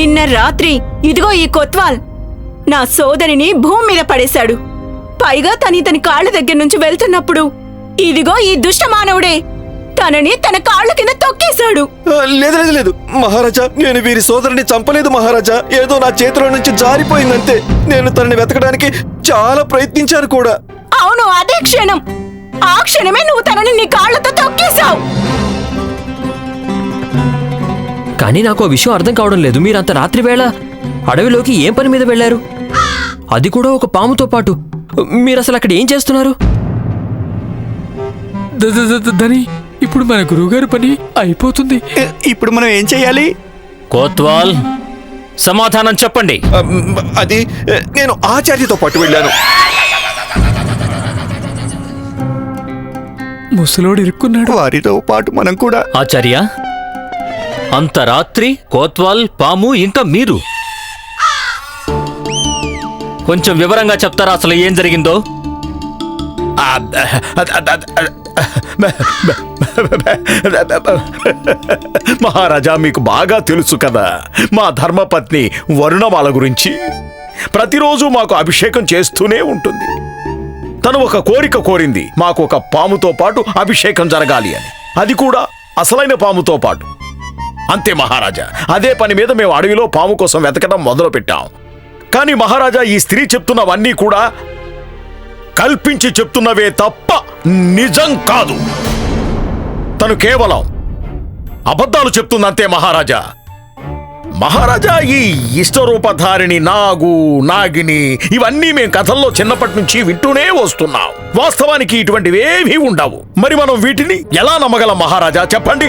నిన్న రాత్రి ఇదిగో ఈ కొత్వాల్. నా సోదరిని భూమి మీద పడేశాడు. పైగా తని తన కాళ్ళ దగ్గర నుంచి వెళ్తున్నప్పుడు ఇదిగో ఈ దుష్ట మానవుడే తనని తన కాళ్ళ కింద తొక్కేశాడు. లేదు లేదు లేదు. మహారాజా నేను వీరి సోదరుని చంపలేదు మహారాజా. ఏదో నా చేతిలో నుంచి జారిపోయిందంతే. నేను తనని వెతకడానికి చాలా ప్రయత్నించాను కూడా. అవును అదే క్షణం. ఆ క్షణమే నువ్వు తనని నీ కాళ్ళతో తొక్కేశావు. కానీ నాకు ఆ విషయం అర్థం కావడం లేదు. మీరంత రాత్రి వేళ అడవిలోకి ఏం పని మీద వెళ్ళారు అది కూడా ఒక పాముతో పాటు. మీరు అసలు అక్కడ ఏం చేస్తున్నారు? దని ఇప్పుడు మన గురువుగారి పని అయిపోతుంది. ఇప్పుడు మనం ఏం చెయ్యాలి కోత్వాల్ సమాధానం చెప్పండి. అది నేను ఆచార్యతో పాటు వెళ్ళాను. ముసలోడు ఇరుక్కున్నాడు. వారితో పాటు మనం కూడా ఆచార్య అంత రాత్రి కోత్వాల్ పాము ఇంకా మీరు. కొంచెం వివరంగా చెప్తారా అసలు ఏం జరిగిందో? మహారాజా మీకు బాగా తెలుసు కదా మా ధర్మపత్ని వరుణమాల గురించి. ప్రతిరోజు మాకు అభిషేకం చేస్తూనే ఉంటుంది. తను ఒక కోరిక కోరింది మాకు ఒక పాముతో పాటు అభిషేకం జరగాలి అని. అది కూడా అసలైన పాముతో పాటు. అంతే మహారాజా. అదే పని మీద మేము అడవిలో పాము కోసం వెతకడం మొదలుపెట్టాం. కానీ మహారాజా ఈ స్త్రీ చెప్తున్నవన్నీ కూడా కల్పించి చెప్తున్నవే తప్ప నిజం కాదు. తను కేవలం అబద్ధాలు చెప్తుందంతే మహారాజా. మహారాజా ఈ ఇష్టరూపధారిణి నాగు నాగిని ఇవన్నీ మేం కథల్లో చిన్నప్పటి నుంచి వింటూనే వస్తున్నాం. వాస్తవానికి ఇటువంటివేవీ ఉండవు. మరి మనం వీటిని ఎలా నమ్మగలం మహారాజా? చెప్పండి.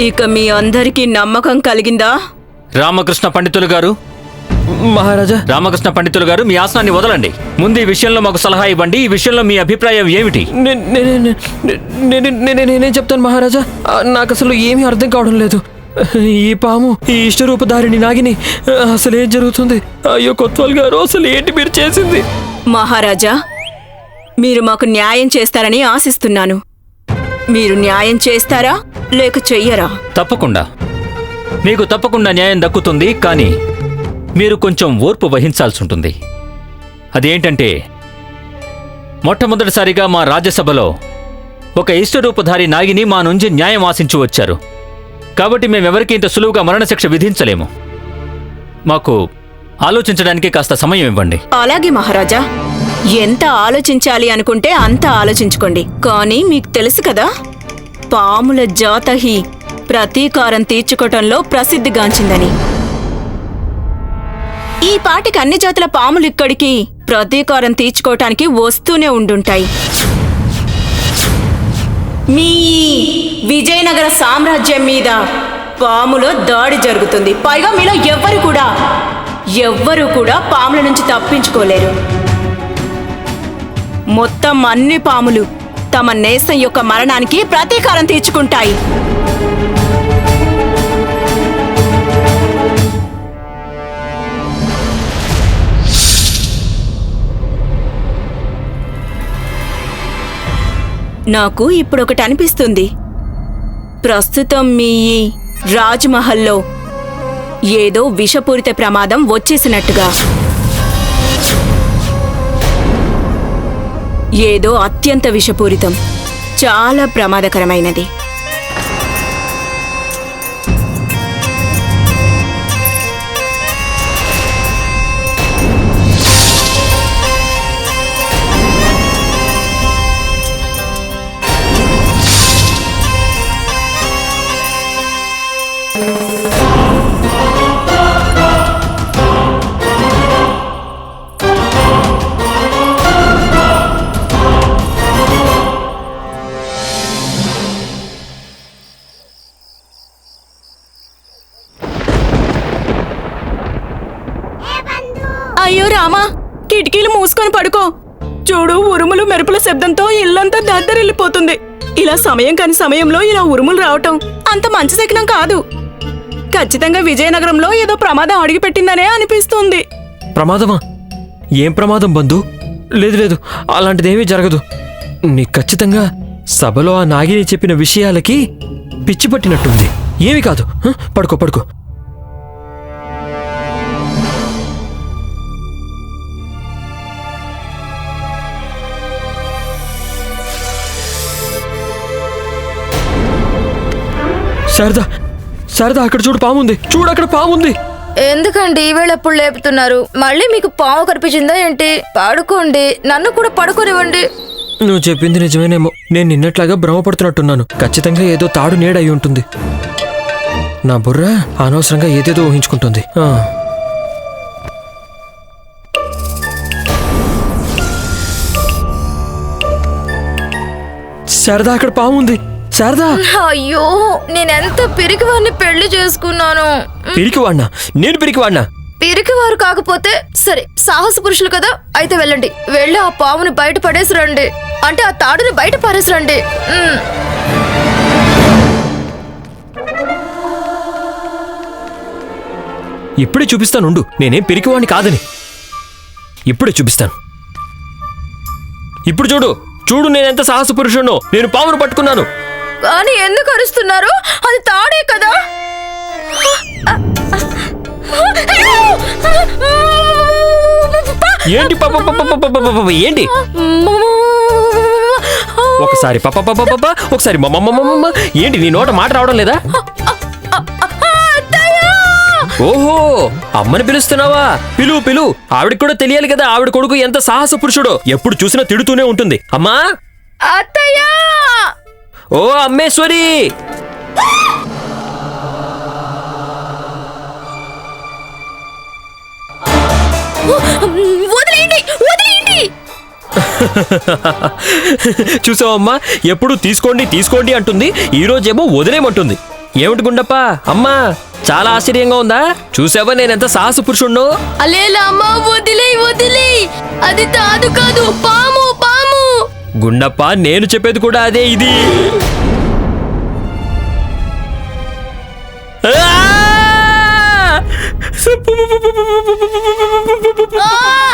ఇక మీ అందరికీ నమ్మకం కలిగిందా? రామకృష్ణ పండితులు గారు మహారాజా. రామకృష్ణ పండితులు గారు మీ ఆసనాన్ని వదలండి. ముందు ఈ విషయంలో మాకు సలహా ఇవ్వండి. ఈ విషయంలో మీ అభిప్రాయం ఏమిటి? నే- నే- నే- నే- నే- నే- నే- నేనేం చెప్తాను మహారాజా. నాకు అసలు ఏమీ అర్థం కావడం లేదు. ఈ పాము ఈ ఇష్టరూపధారిణి నాగిని అసలు ఏం జరుగుతుంది? అయ్యో కొత్వాల్ గారు అసలు ఏంటి మీరు చేసింది? మహారాజా మీరు మాకు న్యాయం చేస్తారని ఆశిస్తున్నాను. మీరు న్యాయం చేస్తారా లేక చెయ్యరా? తప్పకుండా. మీకు తప్పకుండా న్యాయం దక్కుతుంది కానీ మీరు కొంచెం ఓర్పు వహించాల్సి ఉంటుంది. అదేంటంటే మొట్టమొదటిసారిగా మా రాజ్యసభలో ఒక ఇష్టరూపధారి నాగిని మా నుంచి న్యాయం ఆశించి వచ్చారు. కాబట్టి మేమెవరికి ఇంత సులువుగా మరణశిక్ష విధించలేము. మాకు ఆలోచించడానికి కాస్త సమయం ఇవ్వండి. అలాగే మహారాజా. ఎంత ఆలోచించాలి అనుకుంటే అంత ఆలోచించుకోండి. కానీ మీకు తెలుసు కదా పాముల జాతహి ప్రతీకారం తీర్చుకోవటంలో ప్రసిద్ధిగాంచిందని ఈ పాటికి అన్ని జాతుల పాములు ఇక్కడికి ప్రతీకారం తీర్చుకోవటానికి వస్తూనే ఉండుంటాయి. మీ విజయనగర సామ్రాజ్యం మీద పాములో దాడి జరుగుతుంది. పైగా మీలో ఎవ్వరు కూడా ఎవ్వరు కూడా పాముల నుంచి తప్పించుకోలేరు. మొత్తం అన్ని పాములు తమ నేస్తం యొక్క మరణానికి ప్రతీకారం తీర్చుకుంటాయి. నాకు ఇప్పుడొకటి అనిపిస్తుంది. ప్రస్తుతం మీ ఈ రాజ్మహల్లో ఏదో విషపూరిత ప్రమాదం వచ్చేసినట్టుగా. ఏదో అత్యంత విషపూరితం చాలా ప్రమాదకరమైనది. కిటికీలు మూసుకొని పడుకో. చూడు ఉరుములు మెరుపుల శబ్దంతో ఇల్లంతా దద్దరిల్లిపోతుంది. ఇలా సమయం కాని సమయంలో ఇలా ఉరుములు రావటం అంత మంచి శకనం కాదు. ఖచ్చితంగా విజయనగరంలో ఏదో ప్రమాదం అడిగిపెట్టిందనే అనిపిస్తుంది. ప్రమాదమా? ఏం ప్రమాదం బంధు? లేదు లేదు అలాంటిదేమీ జరగదు. నీ ఖచ్చితంగా సభలో ఆ నాగిని చెప్పిన విషయాలకి పిచ్చి పట్టినట్టుంది. ఏమీ కాదు. పడుకో పడుకో. శారదా శారదా అక్కడ చూడు పాముంది. చూడు అక్కడ పాముంది. ఎందుకండి ఈవేళ ఎప్పుడు లేపుతున్నారు? మళ్ళీ మీకు పాము కనిపించిందా ఏంటి? పడుకోండి నన్ను కూడా పడుకోనివ్వండి. నువ్వు చెప్పింది నిజమేనేమో. నేను నిన్నట్లాగా భ్రమపడుతున్నట్టున్నాను. ఖచ్చితంగా ఏదో తాడు నీడ అయి ఉంటుంది. నా బుర్ర అనవసరంగా ఏదేదో ఊహించుకుంటుంది. శారదా అక్కడ పాము ఉంది శారదా! అయ్యో నేనెంత పిరికివారిని పెళ్ళి చేసుకున్నాను. పిరికివాడినా? నేను పిరికివాడినా? పిరికివారు కాకపోతే సరే సాహస పురుషులు కదా? అయితే వెళ్ళండి. వెళ్ళి ఆ పాముని బయట పడేసి రండి. అంటే ఆ తాడుని బయట పారేసి రండి. ఉమ్. ఇప్పుడే చూపిస్తానుండు నేనేం పిరికివాడిని కాదని. ఇప్పుడే చూపిస్తాను. ఇప్పుడు చూడు. చూడు నేనెంత సాహస పురుషుణ్ణో. నేను పామును పట్టుకున్నాను. కానీ ఎందుకు అరుస్తున్నారు అది తాడే కదా ఏంటి ఏంటి ఒకసారి ఒకసారి ఏంటి నీ నోట మాట రావడం లేదా ఓహో అమ్మని పిలుస్తున్నావా పిలు పిలు ఆవిడకి కూడా తెలియాలి కదా ఆవిడ కొడుకు ఎంత సాహస పురుషుడో ఎప్పుడు చూసినా తిడుతూనే ఉంటుంది అమ్మా అత్తయ్య ఓ అమ్మేశ్వరి వదిలేయండి వదిలేయండి! చూసావమ్మా ఎప్పుడు తీసుకోండి తీసుకోండి అంటుంది ఈ రోజేమో వదిలేమంటుంది. ఏమిటి గుండప్ప అమ్మా చాలా ఆశ్చర్యంగా ఉందా? చూసావా నేనెంత సాహస పురుషుణ్ణో? అలేలా అమ్మ వదిలే వదిలే అది కాదు పాము పాము గుండప్ప నేను చెప్పేది కూడా అదే ఇది.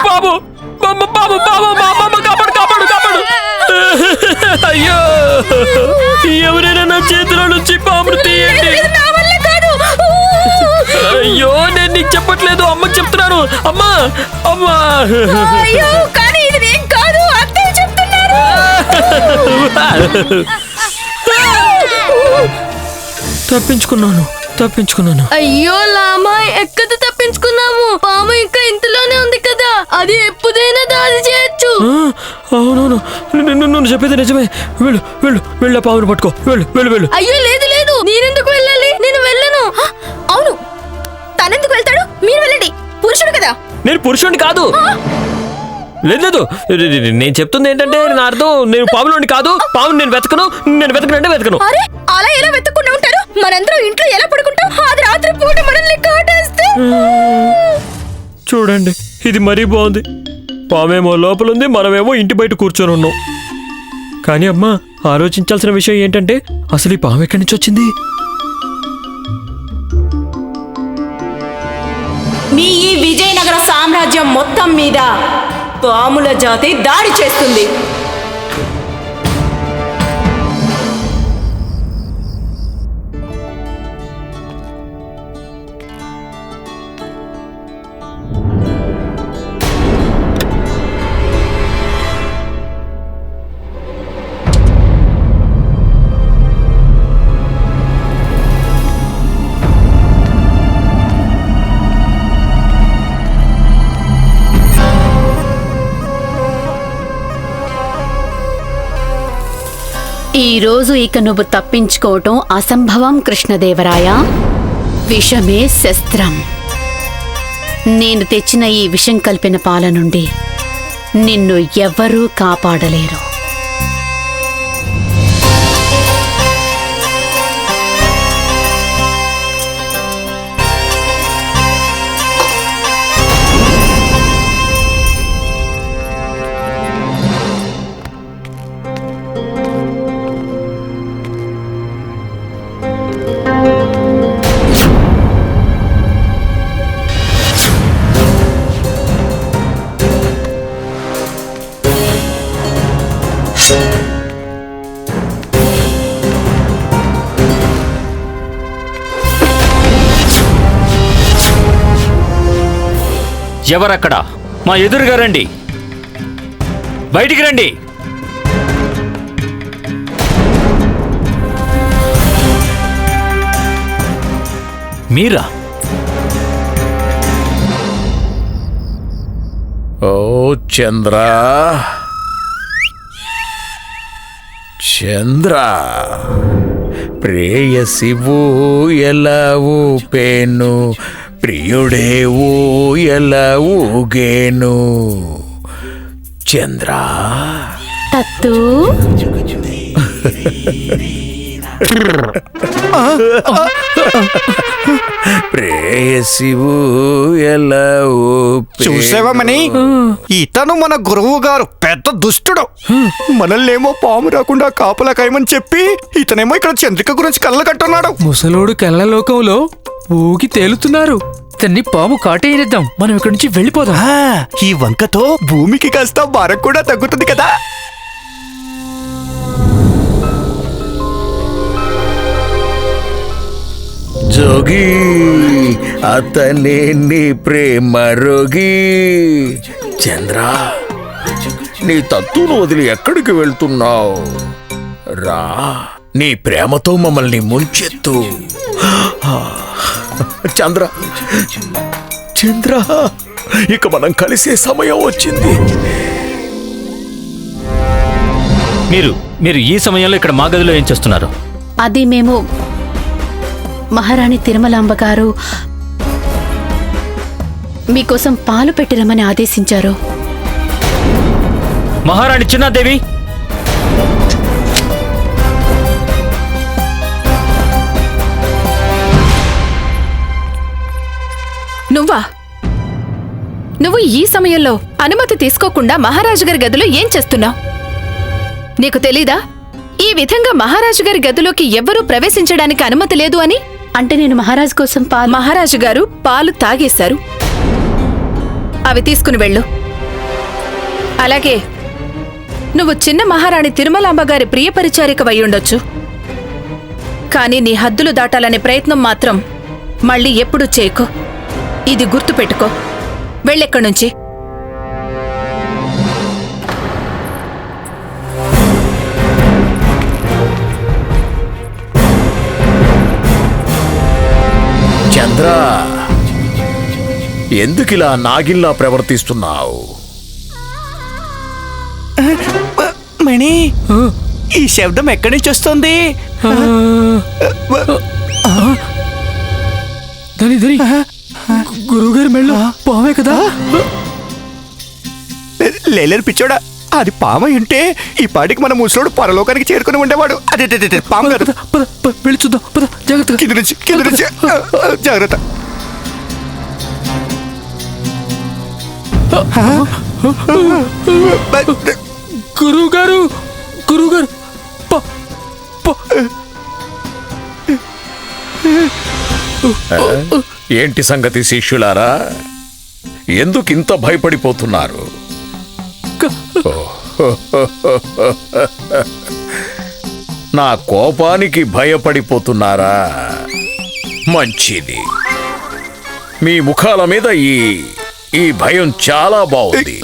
బాబు బాబు బాబు బాబు కాపాడు కాపాడు కాపాడు. అయ్యో ఎవరైనా నా చేతిలో నుంచి పాము తీయండి. అయ్యో నేను నీకు చెప్పట్లేదు అమ్మకి చెప్తున్నాను. అమ్మా అమ్మా. తప్పించుకున్నాను తప్పించుకున్నాను. అయ్యో లామా ఎక్కడ తప్పించుకున్నాము పాము ఇంకా ఇంతలోనే ఉంది కదా. అది ఎప్పుడైనా దాడి చేయొచ్చు. అవునవును. ను- ను- నువ్వు చెప్పేది నిజమే. వెళ్ళు వెళ్ళు వెళ్ళు పావును పట్టుకో. వెళ్ళు వెళ్ళు వెళ్ళు. అయ్యో లేదు లేదు. నేనెందుకు వెళ్ళాలి? నేను వెళ్ళను. అవును. తనెందుకు వెళ్తాడు? మీరు వెళ్ళండి. పురుషుడు కదా. నేను పురుషుడిని కాదు. లేదు లేదు. నేను చెప్తుంది ఏంటంటే నా అర్థం నేను పాములోని కాదు. పాముని నేను వెతకను నేను వెతకనంటే వెతకను. అరే అలా ఎలా వెతకుండా ఉంటారు? మనందరం ఇంట్లో ఎలా పడుకుంటాం? అది రాత్రి పూట మనల్ని కాటేస్తే. చూడండి ఇది మరీ బాగుంది. పామేమో లోపల ఉంది మనమేమో ఇంటి బయట కూర్చొని ఉన్నాం. కానీ అమ్మా ఆలోచించాల్సిన విషయం ఏంటంటే అసలు ఈ పాము ఎక్కడి నుంచి వచ్చింది? మీ ఈ విజయనగర సామ్రాజ్యం మొత్తం మీద పాముల జాతి దాడి చేస్తుంది. ఈ రోజు ఇక నువ్వు తప్పించుకోవటం అసంభవం కృష్ణదేవరాయ. విషమే శస్త్రం. నేను తెచ్చిన ఈ విషం కలిపిన పాల నుండి నిన్ను ఎవ్వరూ కాపాడలేరు. ఎవరక్కడ? మా ఎదురుగా రండి. బయటికి రండి. మీరా? ఓ చంద్ర. చంద్ర. ప్రేయసివు ఎలా ఊపేను ప్రియుడేవు ఎలా ఊగేను. చంద్ర. తత్తు? చూసావామని ఇతను మన గురువు గారు పెద్ద దుష్టుడు. మనల్నేమో పాము రాకుండా కాపలా కాయమని చెప్పి ఇతనేమో ఇక్కడ చంద్రిక గురించి కళ్ళ కట్టున్నాడు. ముసలోడు కళ్ళ లోకంలో ఊగి తేలుతున్నారు. తన్ని పాము కాటేయనిద్దాం. మనం ఇక్కడి నుంచి వెళ్ళిపోదాం. ఆ, ఈ వంకతో భూమికి కాస్త భారం కూడా తగ్గుతుంది కదా. జోగి అతనే నీ ప్రేమ రోగి. చంద్ర నీ తత్తును వదిలి ఎక్కడికి వెళ్తున్నావు? రా నీ ప్రేమతో మమ్మల్ని ముంచెత్తు. చంద్ర చంద్ర ఇక మనం కలిసే సమయం వచ్చింది. మీరు మీరు ఈ సమయంలో ఇక్కడ మా గదిలో ఏం చేస్తున్నారు? అది మేము మహారాణి తిరుమలాంబ గారు మీకోసం పాలు పెట్టిరమని ఆదేశించారు. మహారాణి చిన్నాదేవి! నువ్వా? నువ్వు ఈ సమయంలో అనుమతి తీసుకోకుండా మహారాజు గారి గదిలో ఏం చేస్తున్నావు? నీకు తెలీదా? ఈ విధంగా మహారాజు గారి గదిలోకి ఎవ్వరూ ప్రవేశించడానికి అనుమతి లేదు అని? అంటే నేను మహారాజు కోసం పాలు మహారాజు గారు పాలు తాగేశారు. అవి తీసుకుని వెళ్ళు. అలాగే నువ్వు చిన్న మహారాణి తిరుమలాంబ గారి ప్రియ ఉండొచ్చు. కానీ నీ హద్దులు దాటాలనే ప్రయత్నం మాత్రం మళ్ళీ ఎప్పుడూ చేయకు. ఇది గుర్తుపెట్టుకో. వెళ్ళెక్కడి నుంచి? చంద్ర ఎందుకిలా నాగిల్లా ప్రవర్తిస్తున్నావు? మణి ఈ శబ్దం ఎక్కడి నుంచి వస్తుంది? దాని ధరి గురువుగారి మెళ్ళ పామే కదా? లేలేరు పిచ్చోడా? అది పాము ఉంటే ఈ పాటికి మన ముసలోడు పరలోకానికి చేరుకుని ఉండేవాడు. అదే పాము కాదు. పద పద పద వెళ్ళి చూద్దాం. పద జాగ్రత్తగా కింద నుంచి కింద నుంచి. ఆ, ఆ, జాగ్రత్త. గురువు గారు గురువు గారు ప- ప- ఏంటి సంగతి శిష్యులారా? ఎందుకు ఇంత భయపడిపోతున్నారు నా కోపానికి భయపడిపోతున్నారా? మంచిది. మీ ముఖాల మీద ఈ ఈ భయం చాలా బాగుంది.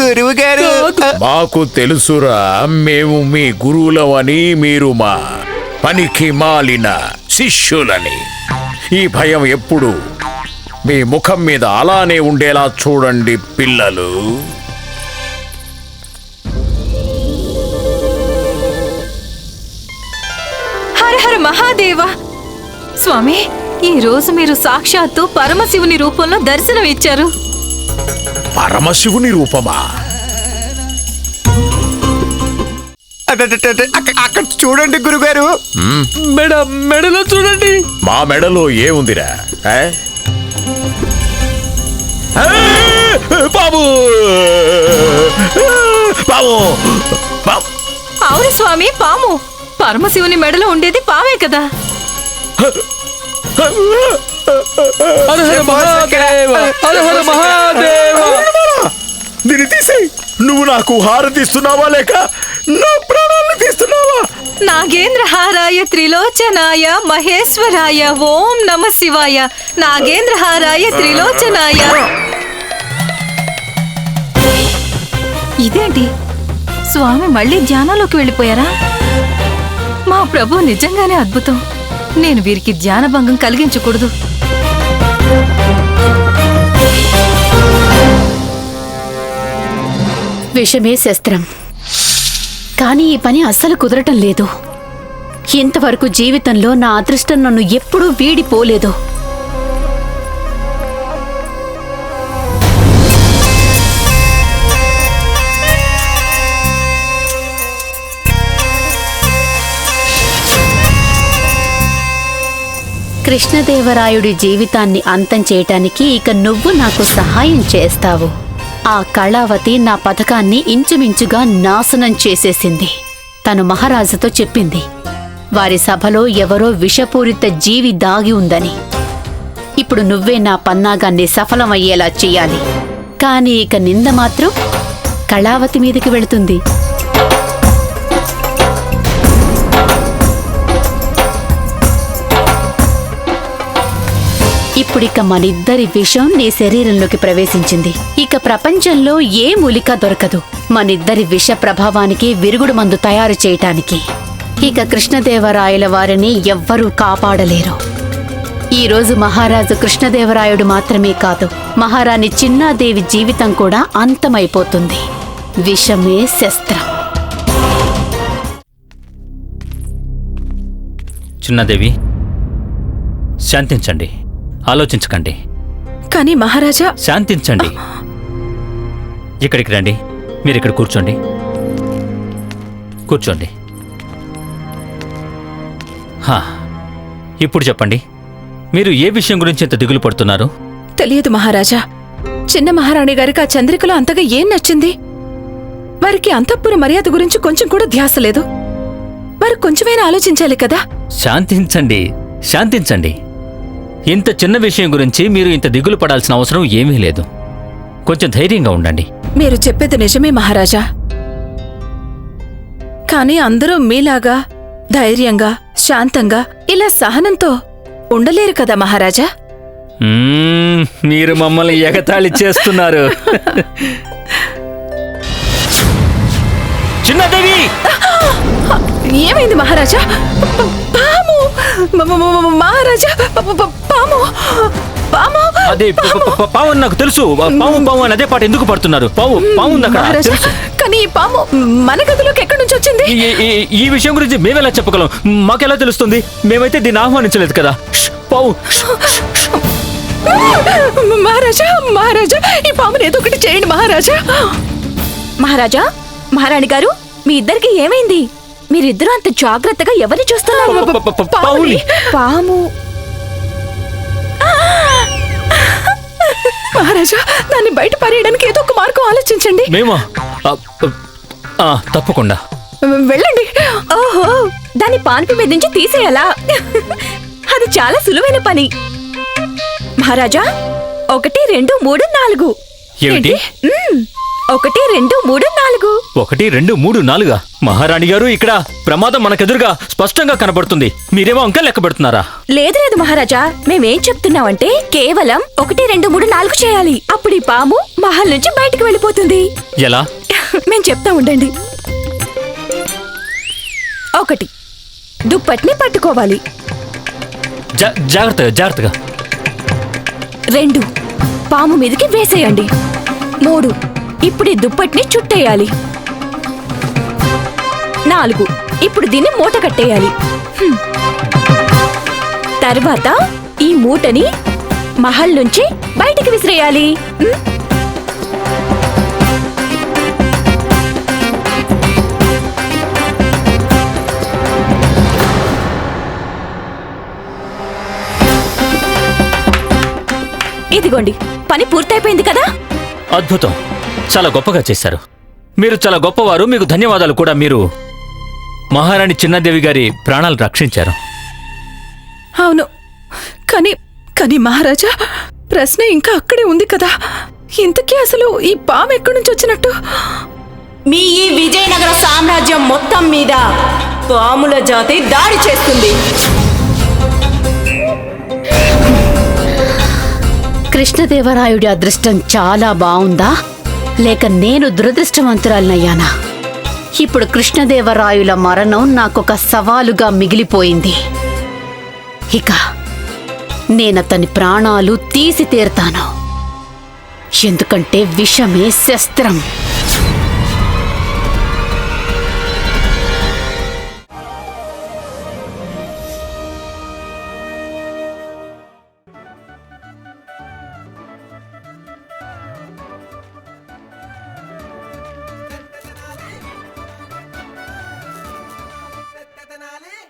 గురువు గారు. మాకు తెలుసురా మేము మీ గురువులమని మీరు మా పనికి మాలిన శిష్యులని. ఈ భయం ఎప్పుడు మీ ముఖం మీద అలానే ఉండేలా చూడండి పిల్లలు. మహాదేవ! స్వామి ఈ రోజు మీరు సాక్షాత్తు పరమశివుని రూపంలో దర్శనం ఇచ్చారు. పరమశివుని రూపమా? అక్కడ చూడండి గురుగారు. మెడ మెడలో చూడండి. మా మెడలో ఏముందిరా! బాబు! బాబు బాబు! అవును స్వామి పాము. పరమశివుని మెడలో ఉండేది పావే కదా. హర హర మహాదేవ హర హర మహాదేవ దీన్ని తీసి నువ్వు నాకు హారతిస్తున్నావా లేక నా ప్రాణాలను తీస్తున్నావా? నాగేంద్రహారాయ త్రిలోచనాయ మహేశ్వరాయ ఓం నమ శివాయ. నాగేంద్రహారాయ త్రిలోచనాయ. ఇదేంటి? స్వామి మళ్ళీ ధ్యానంలోకి వెళ్ళిపోయారా? మా ప్రభు నిజంగానే అద్భుతం. నేను వీరికి ధ్యానభంగం కలిగించకూడదు. విషమే శస్త్రం. కానీ ఈ పని అస్సలు కుదరటం లేదు. ఇంతవరకు జీవితంలో నా అదృష్టం నన్ను ఎప్పుడూ వీడిపోలేదు. కృష్ణదేవరాయుడి జీవితాన్ని అంతం చేయటానికి ఇక నువ్వు నాకు సహాయం చేస్తావు. ఆ కళావతి నా పథకాన్ని ఇంచుమించుగా నాశనం చేసేసింది. తను మహారాజుతో చెప్పింది. వారి సభలో ఎవరో విషపూరిత జీవి దాగి ఉందని. ఇప్పుడు నువ్వే నా పన్నాగాన్ని సఫలమయ్యేలా చెయ్యాలి. కానీ ఇక నింద మాత్రం కళావతి మీదకి వెళుతుంది. ఇప్పుడిక మనిద్దరి విషం నీ శరీరంలోకి ప్రవేశించింది. ఇక ప్రపంచంలో ఏ మూలిక దొరకదు. మనిద్దరి విష ప్రభావానికి విరుగుడు మందు తయారు చేయటానికి. ఇక కృష్ణదేవరాయల వారిని ఎవ్వరూ కాపాడలేరు. ఈ రోజు మహారాజు కృష్ణదేవరాయుడు మాత్రమే కాదు మహారాణి చిన్నాదేవి జీవితం కూడా అంతమైపోతుంది. విషమే శస్త్రం. చిన్నదేవి శాంతించండి. ఆలోచించకండి. కానీ మహారాజా శాంతించండి. ఇక్కడికి రండి. మీరు ఇక్కడ కూర్చోండి. కూర్చోండి. హా, ఇప్పుడు చెప్పండి. మీరు ఏ విషయం గురించి ఇంత దిగులు పడుతున్నారు? తెలియదు మహారాజా. చిన్న మహారాణి గారికి ఆ చంద్రికలో అంతగా ఏం నచ్చింది? వారికి అంతఃపుర మర్యాద గురించి కొంచెం కూడా ధ్యాస లేదు. వారు కొంచెమైనా ఆలోచించాలి కదా? శాంతించండి. శాంతించండి. ఇంత చిన్న విషయం గురించి మీరు ఇంత దిగులు పడాల్సిన అవసరం ఏమీ లేదు. కొంచెం ధైర్యంగా ఉండండి. మీరు చెప్పేది నిజమే మహారాజా. కానీ అందరూ మీలాగా ధైర్యంగా శాంతంగా ఇలా సహనంతో ఉండలేరు కదా మహారాజా? మ్మ్, మీరు మమ్మల్ని ఎగతాళి చేస్తున్నారు. చిన్నదేవి! ఏమైంది మహారాజా? ప- పాము మ- మ- మ- మ- మహారాజా! ప- ప- ప- పాము! పాము! అదే పాము అని నాకు తెలుసు. పాము పాము అని అదే పాట ఎందుకు పడుతున్నారు? పాము పాము ఉంది అక్కడ కానీ ఈ పాము మన గదిలోకి ఎక్కడి నుంచి వచ్చింది? ఈ- విషయం గురించి మేమెలా చెప్పగలం? మాకెలా తెలుస్తుంది? మేమైతే దీన్ని ఆహ్వానించలేదు కదా. పావు. మహారాజా మహారాజా ఈ పాముని ఏదో ఒకటి చేయండి మహారాజా. మహారాజా మహారాణి గారు మీ ఇద్దరికి ఏమైంది? మీరిద్దరూ అంత జాగ్రత్తగా ఎవరిని చూస్తున్నారు? పాము మహారాజా దాన్ని బయట పరేయడానికి ఏదో ఒక మార్గం ఆలోచించండి. మేమా? ఆ, ఆ, తప్పకుండా. వెళ్ళండి. ఓహో దాన్ని పాన్పు మీద నుంచి తీసేయాలా? అది చాలా సులువైన పని. మహారాజా ఒకటి రెండు మూడు నాలుగు. ఏమిటి? మ్మ్. ఒకటి రెండు మూడు నాలుగు. ఒకటి రెండు మూడు నాలుగా? మహారాణి గారు ఇక్కడ ప్రమాదం మనకెదురుగా స్పష్టంగా కనబడుతుంది. మీరేమో అంకా లెక్క పెడుతున్నారా? లేదు లేదు మహారాజా మేమేం చెప్తున్నామంటే కేవలం ఒకటి రెండు మూడు నాలుగు చేయాలి. అప్పుడు ఈ పాము మహల్ నుంచి బయటికి వెళ్ళిపోతుంది. ఎలా? మేం చెప్తా ఉండండి. ఒకటి. దుప్పటిని పట్టుకోవాలి. జా- జాగ్రత్తగా జాగ్రత్తగా. రెండు. పాము మీదకి వేసేయండి. మూడు. ఇప్పుడు ఈ దుప్పటిని చుట్టేయాలి. నాలుగు. ఇప్పుడు దీన్ని మూట కట్టేయాలి. హ్మ్. తర్వాత ఈ మూటని మహల్ నుంచి బయటికి విసిరేయాలి. ఇదిగోండి పని పూర్తయిపోయింది కదా? అద్భుతం. చాలా గొప్పగా చేశారు. మీరు చాలా గొప్పవారు మీకు ధన్యవాదాలు కూడా. మీరు మహారాణి చిన్నదేవి గారి ప్రాణాలు రక్షించారు. అవును. కానీ కానీ మహారాజా ప్రశ్న ఇంకా అక్కడే ఉంది కదా. ఇంతకీ అసలు ఈ పాము ఎక్కడి నుంచి వచ్చినట్టు? మీ ఈ విజయనగర సామ్రాజ్యం మొత్తం మీద పాముల జాతి దాడి చేస్తుంది. కృష్ణదేవరాయుడి అదృష్టం చాలా బావుందా? లేక నేను దురదృష్టవంతురాలనయ్యానా? ఇప్పుడు కృష్ణదేవరాయుల మరణం నాకొక సవాలుగా మిగిలిపోయింది. ఇక నేనతని ప్రాణాలు తీసి తీరుతాను. ఎందుకంటే విషమే శస్త్రం.